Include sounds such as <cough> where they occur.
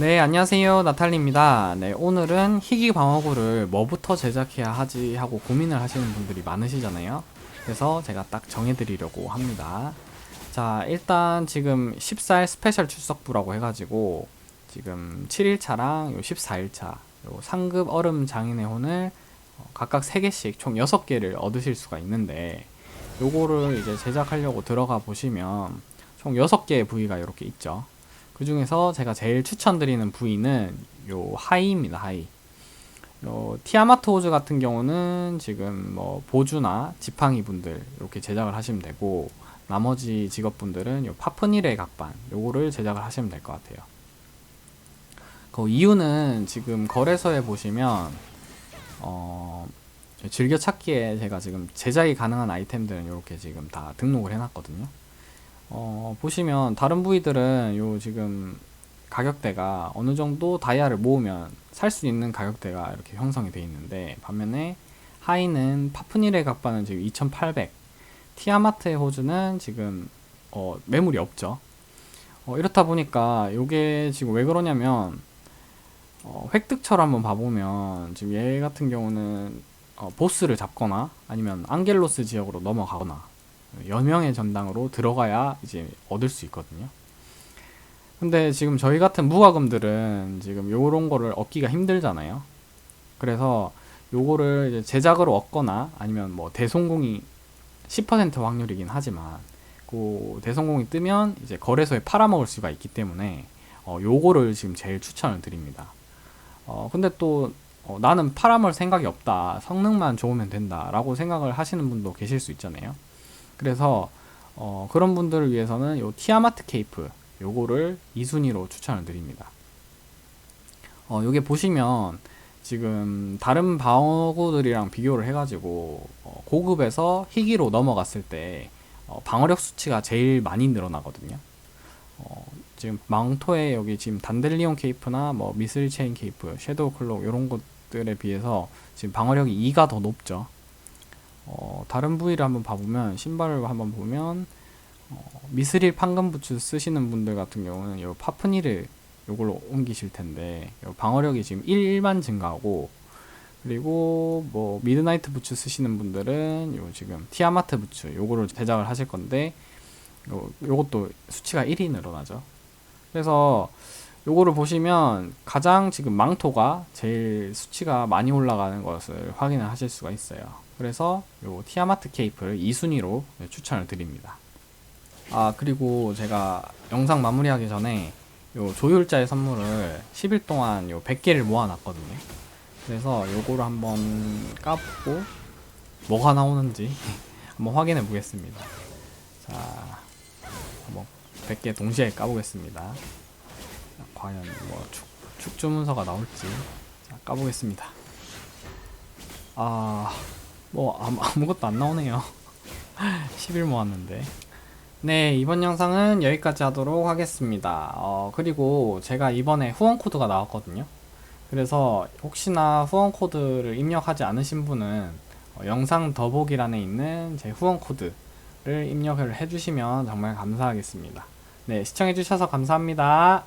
네, 안녕하세요. 나탈리입니다. 네, 오늘은 희귀 방어구를 뭐부터 제작해야 하지 하고 고민을 하시는 분들이 많으시잖아요. 그래서 제가 딱 정해드리려고 합니다. 자, 일단 지금 14일 스페셜 출석부라고 해가지고 지금 7일차랑 요 14일차 요 상급 얼음 장인의 혼을 어, 각각 3개씩 총 6개를 얻으실 수가 있는데 요거를 이제 제작하려고 들어가 보시면 총 6개의 부위가 이렇게 있죠. 그 중에서 제가 제일 추천드리는 부위는 요 하이입니다. 하이. 요 티아마트 호즈 같은 경우는 지금 뭐 보주나 지팡이 분들 이렇게 제작을 하시면 되고 나머지 직업분들은 요 파프닐의 각반 요거를 제작을 하시면 될 것 같아요. 그 이유는 지금 거래소에 보시면 어 즐겨 찾기에 제가 지금 제작이 가능한 아이템들은 이렇게 지금 다 등록을 해놨거든요. 어, 보시면 다른 부위들은 요 지금 가격대가 어느 정도 다이아를 모으면 살 수 있는 가격대가 이렇게 형성이 돼 있는데 반면에 하이는 파프닐의 각반은 지금 2800 티아마트의 호주는 지금 어, 매물이 없죠. 어, 이렇다 보니까 요게 지금 왜 그러냐면 어, 획득처를 한번 봐보면 지금 얘 같은 경우는 어, 보스를 잡거나 아니면 앙겔로스 지역으로 넘어가거나 여명의 전당으로 들어가야 이제 얻을 수 있거든요. 근데 지금 저희 같은 무과금들은 지금 요런 거를 얻기가 힘들잖아요. 그래서 요거를 제작으로 얻거나 아니면 뭐 대성공이 10% 확률이긴 하지만 그 대성공이 뜨면 이제 거래소에 팔아먹을 수가 있기 때문에 어 요거를 지금 제일 추천을 드립니다. 어 근데 또 어, 나는 팔아먹을 생각이 없다. 성능만 좋으면 된다 라고 생각을 하시는 분도 계실 수 있잖아요. 그래서 어, 그런 분들을 위해서는 요 티아마트 케이프 요거를 2순위로 추천을 드립니다. 어, 요게 보시면 지금 다른 방어구들이랑 비교를 해가지고 어, 고급에서 희귀로 넘어갔을 때 어, 방어력 수치가 제일 많이 늘어나거든요. 어, 지금 망토에 여기 지금 단델리온 케이프나 뭐 미슬 체인 케이프, 섀도우 클록 이런 것들에 비해서 지금 방어력이 2가 더 높죠. 어, 다른 부위를 한번 봐보면 신발을 한번 보면 어, 미스릴 판금 부츠 쓰시는 분들 같은 경우는 요 파프니를 요걸로 옮기실 텐데 요 방어력이 지금 1만 증가하고 그리고 뭐 미드나이트 부츠 쓰시는 분들은 요 지금 티아마트 부츠 요거를 제작을 하실 건데 요 요것도 수치가 1이 늘어나죠. 그래서 요거를 보시면 가장 지금 망토가 제일 수치가 많이 올라가는 것을 확인을 하실 수가 있어요. 그래서 요 티아마트 케이프를 2순위로 추천을 드립니다. 아 그리고 제가 영상 마무리하기 전에 요 조율자의 선물을 10일 동안 요 100개를 모아놨거든요. 그래서 요거를 한번 까보고 뭐가 나오는지 <laughs> 한번 확인해 보겠습니다. 자, 한번 100개 동시에 까보겠습니다. 자, 과연 뭐 축, 축주문서가 나올지 자, 까보겠습니다. 아, 뭐 아무, 아무것도 안 나오네요. <laughs> 10일 모았는데. 네, 이번 영상은 여기까지 하도록 하겠습니다. 어, 그리고 제가 이번에 후원 코드가 나왔거든요. 그래서 혹시나 후원 코드를 입력하지 않으신 분은 어, 영상 더보기란에 있는 제 후원 코드를 입력을 해주시면 정말 감사하겠습니다. 네, 시청해주셔서 감사합니다.